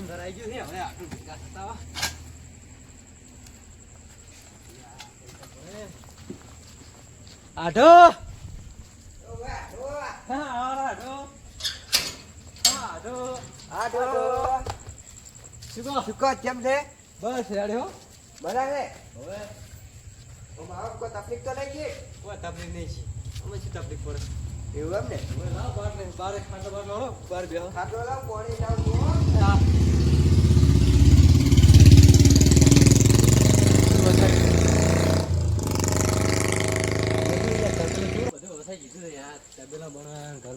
આવી ગયું છે હવે આટલું ભેગા થતા. આઢો? સુકો કેમ છે બસ રેડી હો બરાબર હવે મારો કોઈ તકલીફ તો નહીં છે કોઈ તકલીફ નહીં છે અમે શું તકલીફ પડે એવું એમ ને બહાર બહાર ખાટલો બહાર બેહો લાવ પાણી લાવ જુઓ. આ. બધું વસાઈ ગયું છે યાર. તબેલા બનાવ્યા, ઘર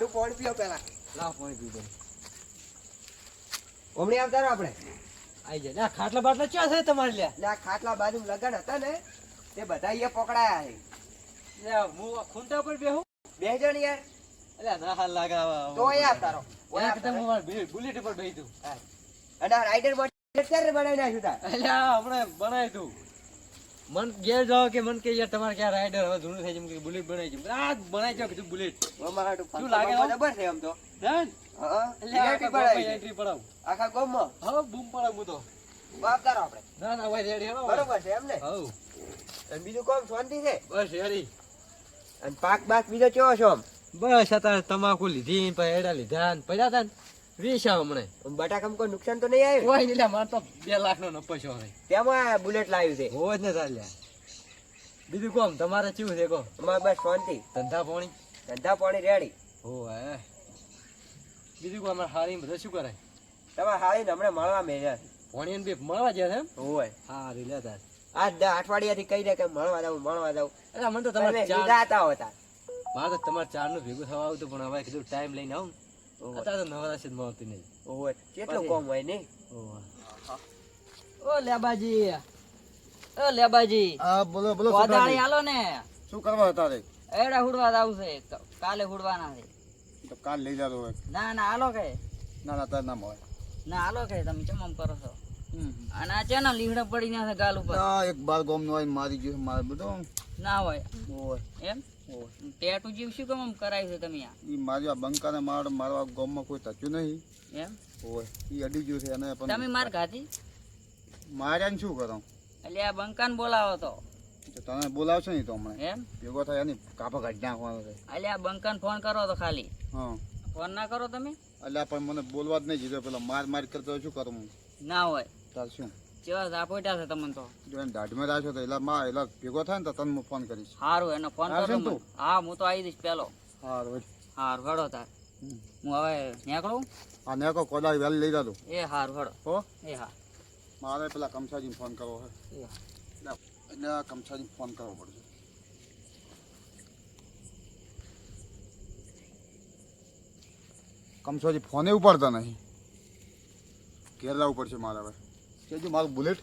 લો પાણી પીઓ પેલા લાવ પાણી પીવું. હમણાં આવતા રહો આપણે. આવી જાય. ના ખાટલા બાટલા ક્યાં છે તમારે લ્યા? આ ખાટલા બાજુ લગન હતા ને તે બધા અહીંયા પકડાયા છે. લ્યા, હું ખૂંટા પર બેહું? બે જણ યાર. અલ્યા ના હાલ લાગાવા. તો આવતા રહો ઓલા હું બુલેટ- પર બેહી દઉં. અને રાઈડર બોટ ક્યારે બનાવી નાખ્યું તાર? અલ્યા, હમણાં બનાવી દઉં. મન ઘેર જાવ કે મન કે યાર તમારે ક્યાં રાઈડર હવે જૂનું થઈ છે કે બુલેટ બનાવી છે. આ બનાવી જાઓ કીધું બુલેટ અમારા શું લાગે હો? છે આમ તો. ડન હા એન્ટ્રી પડાવી. એન્ટ્રી પડાવ. આખા ગામમાં? હા બૂમ પડાવ હું તો. બાપ રહો આપણે. ના ના ભાઈ રેડી બરોબર છે એમ ને? હવ અને બીજું કોમ શાંતિ છે? બસ રેડી અને પાક બાક બીજો કેવો છો આમ? બસ અત્યારે તમાકુ લીધી પછી એડા લીધા પડ્યા હતા ને. વેચ્યા હમણાં બટાકામાં કોઈ નુકસાન તો નહીં આવ્યું? કોઈ નહીં મારે તો બે લાખ નો નફો છે હવે. તેમાં બુલેટ લાવ્યું છે. હોવ જ ને ચાલ્યા બીજું કોમ તમારે કેવું છે કો અમારે બસ શાંતિ. ધંધા પાણી? ધંધા પાણી રેડી બીજું કોમ અમારે હારી બધા શું કરે તમારે હાળીને હમણાં મળવા મેળ્યા પાણી બે મળવા ગયા છે એમ? હોય હા રીલા તાર. આ દા અઠવાડિયાથી કહી દે કે મળવા જાવ મળવા જાવ અરે મને તો તમારે ચાર હતા મારે તો તમારે ચારનું ભેગું થવા આવતું પણ હવે કીધું ટાઈમ લઈને આવું. અત્યારે તો નવરા છે મળતી નહીં હોય કેટલો કોમ હોય નહીં ઓ લેબાજી. ઓ લેબાજી. હા બોલો બોલો વાદાળી. હાલો ને. શું કરવા હતા રે? એડા હુડવા આવશે કાલે હુડવાના છે. તો કાલ લઈ જાતો હોય ના ના હાલો કે. ના ના તાર ના મળે ના હાલો કે તમે ચમ આમ કરો છો? અને આ છે ને લીહડો પડી ના છે ગાલ ઉપર. એક બાર ગોમ નો હોય મારી ગયું મારે બધું. ના હોય. ઓય. એમ? ટેટુ જીવ શું કેમ કરાયું છે તમે આ? ઈ મારી આ બંકાને માર મારવા ગોમમાં કોઈ તચ્યું નહીં. એમ? ઓય ઈ અડી ગયું છે અને તમે માર ખાધી? માર્યા ને શું કરો? એટલે આ બંકાન બોલાવો તો. તો તને બોલાવશો નહીં તો હમણાં. એમ? ભેગો થાય એની કાપા કાઢી નાખવાનો છે. એટલે આ બંકાન ફોન કરો તો ખાલી. હા. ફોન ના કરો તમે? એટલે પણ મને બોલવા જ નહીં જીધો પેલો માર માર કરતો શું કરું ના હોય. તાર શું? જેવા ઝાપોટ્યા છે તમને તો. જો એને દાઢમાં રાખ્યો તો એટલે માં એટલે ભેગો થાય ને તો તને હું ફોન કરીશ. સારું એને ફોન મને. હા હું તો આવી દઈશ પેલો. રોજ હારું હડો તાર. હું હવે નીકળું? આ નેકો કોદાળી વહેલી લઈ જાતો એ હારું હડો. હો? એ હા. મારે પેલા કમસાજીને ફોન કરવો છે એ હા. એટલે આ કમસાજીને ફોન કરવો પડશે. કમસાજી ફોને ઉપાડતા નહીં. ઘેર લાવવું પડશે મારે હવે. કેજો મારું બુલેટ.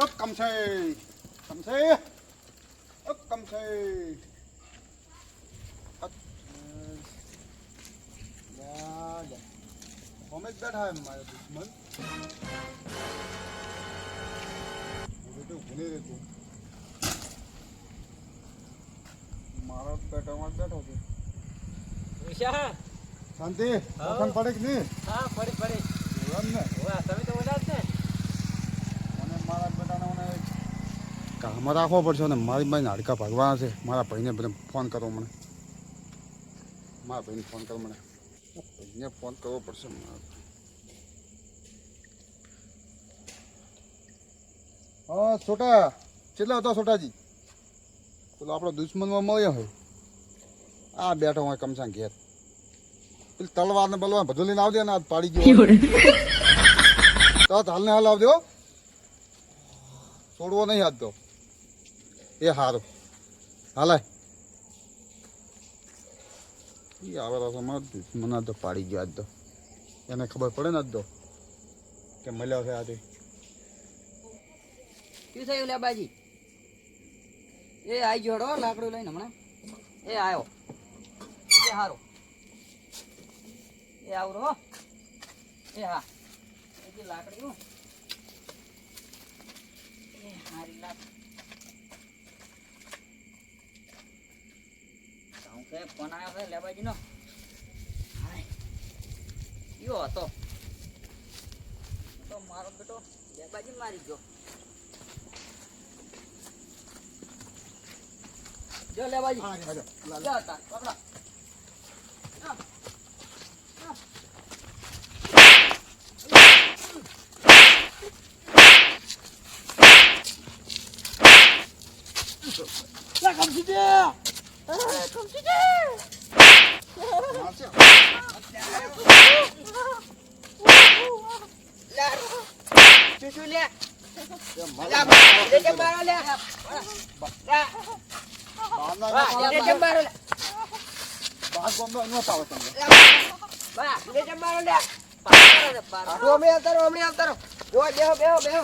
ઓ કમસાઈ કમસાઈ ઓ કમસાઈ અમે જ બેઠા એમ મારા દુશ્મન. હવે તો ભૂલી રે તું મારા પેટામાં બેઠો છે. વિશા શાંતિ? હા. પડે કે નહીં? હા એમ ને? વાહ તમે તો બધા છે. મને મારા બેટાને મને કામમાં રાખવો પડશે ને. મારી ભાઈ હાડકા ભાગવાના છે. મારા ભાઈને બધા ફોન કરો મને. મારા ભાઈને ફોન કરો મને. ભાઈને ફોન કરવો પડશે મારે હા, છોટા. કેટલા હતા છોટાજી? પેલો આપણો દુશ્મનમાં મળ્યો હોય. આ બેઠો હોય કમસા ઘેર. પેલી તલવાર ને બલવાર બધું લઈને આવજે ને, આ પાડી ગયો તો હાલ ને હાલ આવજો છોડવો નહીં હાથ તો એ સારું હાલે. એ આવે દુશ્મન સમજ તો પાડી ગયો આજ તો. એને ખબર પડે ને આજ તો. કે મળ્યો છે આજે શું થયું લેબાજી એ આઈ જોડો લાકડું લઈને હમણાં એ આવ્યો એ હારો એ આવરો એ હા એ લાકડી હો. મારી લાત. ફોન આવ્યો છે લેવાજીનો? હાય. કયો હતો તો મારો બેટો લેબાજી મારી ગયો જો લેવાજી હા, હા, હા. જા તાર, પકડો. મારશે. શું શું લે એ મારે લા, મારશે. લે કેમ મારો લે લા, બહારના વાહ, ના લે કેમ મારો લે બહાર ગામનો ન તમને. લે મારો લે પાર હમણાં આવતા રહો હમણાં આવતા રહો જો બેહો બેહો બેહો.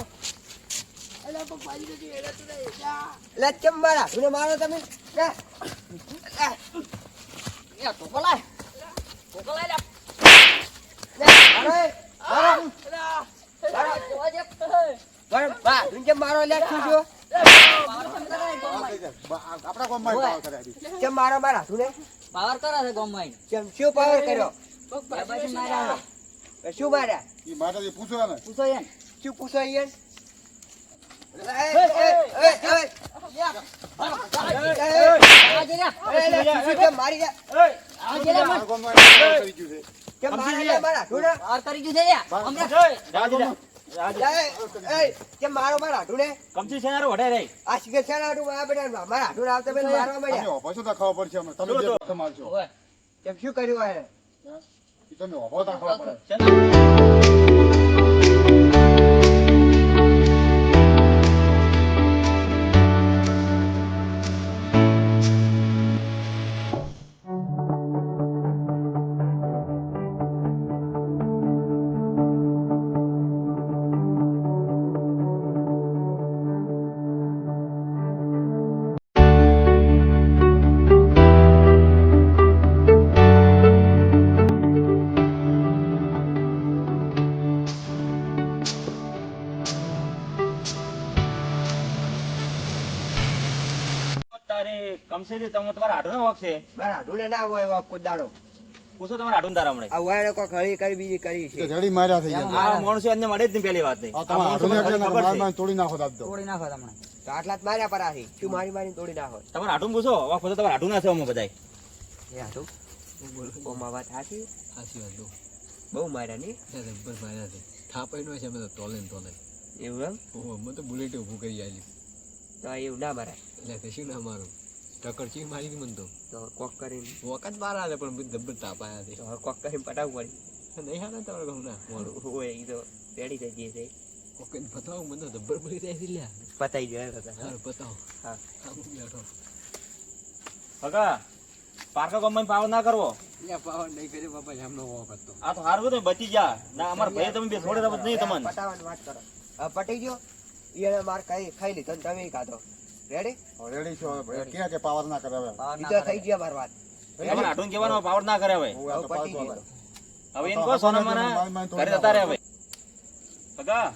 લે કેમ મારા મારો તમે. લે. મારો મારો મારો. મારો વાહ તું કેમ મારો લે પાવર કેમ કરે છે આપણા ગોમમાં પાવર કરે કેમ મારા મારા તું ને પાવર કરે છે ગોમમાં કેમ શું પાવર કર્યો લેવાજી શું માર્યા ઈ માતાજી પૂછો ને પૂછો એને. શું પૂછો અહીંયા એ, એ, એ, એ, એ, આવજે રે. એ, લે, શું કેમ મારી લે? મારા કરી ગયું છે. મારા મારા તું ને ગયું છે રે. હમણાં. લે, એ, મારો મારા તું ને કમથી છે યાર વઢે રે આ શિખર છે ને આટલું મારા બેટા મારા આવતા મારવા મળ્યા તો ખબર પડશે અમે તમે જે તમાર છો. કેમ શું કર્યું હે તમે તો ખબર પડે. તારે તમે તમારા હાડો વાગશે મારા હાટું ના હોય એવા કુદાડો પૂછો તમારા હાડું તારા હમણાં. આ વાયરે કોઈ ઘડી કરી બીજી કરી છે. એ રેડી માર્યા થઈ ગયા. આ માણસો એમને મળે જ નહીં પહેલી વાત નહીં. આ આ તમારા માણસો હાથોને મને એટલે ખબર માર માર તોડી નાખો દાબ તોડી નાખો તમને. તો આટલા જ માર્યા પર આથી શું મારી મારી તોડી નાખો? તમારા હાડું પૂછો. તમારા હાડું ના છે અમે બધાય. એ હાટું ઓમાં વાત સાચી સાચી વાત. બહુ માર્યા ની ત્યાં માર્યા છે. થાપાઈ નો છે અમે તો તોલે ને તોલે. એવું એમ? ઓહો અમે તો બુલેટ ઊભું કરી આલી. તો એવું ના મારા એટલે શું ના મારું. ટક્કર ચી મારી હતી મને તો. તો કોક કરીને. વખત બહાર આવે પણ ધબ્બર તાપ તો કોક કરીને પટાવું પડી. નહીં હાલે તમારે ઘઉં ના મોડું હોય એ તો પેડી થઈ ગઈ છે. ઓકે બતાવો મને તો જબ્બર પડી જાય છે લ્યા. પતાઈ જાય હારું બતાવો હા. હા. હું બેઠો કાકા પાર્કો ગામમાં પાવર ના કરવો. લ્યા પાવર નહીં કરે બાપા એમનો વખત કરતો આ તો હારું તો બચી જા ના અમાર ભાઈ તમે બે છોડે રમત નહીં તમને. પટાવાની વાત કરો. હા પટી ગયો. એને માર ખાઈ ખાઈ લીધો તમે ખાધો. રેડી રેડી છો હવે કે પાવર ના કરે હવે ઈ તો થઈ ગયા માર વાત તમારા હાડું પાવર ના કરે હવે તો હવે. હવે એને કહો સોના મના ઘરે જતા રહે હવે કાકા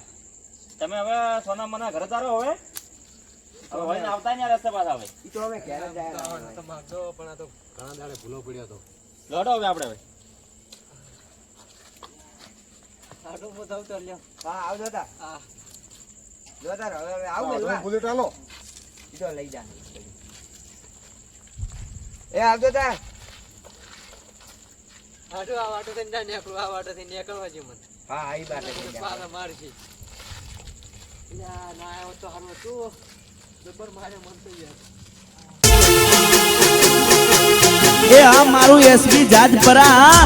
તમે હવે સોના મના ઘરે જતા હવે હવે વળીને આવતા નહીં રસ્તે પાછા હવે ઈ તો અમે ઘેર જાય તો મારતો પણ આ તો ઘણા દાડે ભૂલો પડ્યો તો. લડો હવે આપણે હવે. હાડું બતાવતો લ્યો. હા આવજો તા હા. જોતા હવે હવે આવું હા, તમે મેલવા બુલેટ આલો ઈ તો લઈ જા એ આવજો તા. આટો આ વાટો થઈને ના નીકળું આ વાટો થઈને નીકળવા જેવું મને. હા આઈ ઈ બાર લઈ જા પારા મારશે. લ્યા ના આવ્યો તો હારું તું ડબર મારે મન તો યાર એ આ મારું એસબી જાજપરા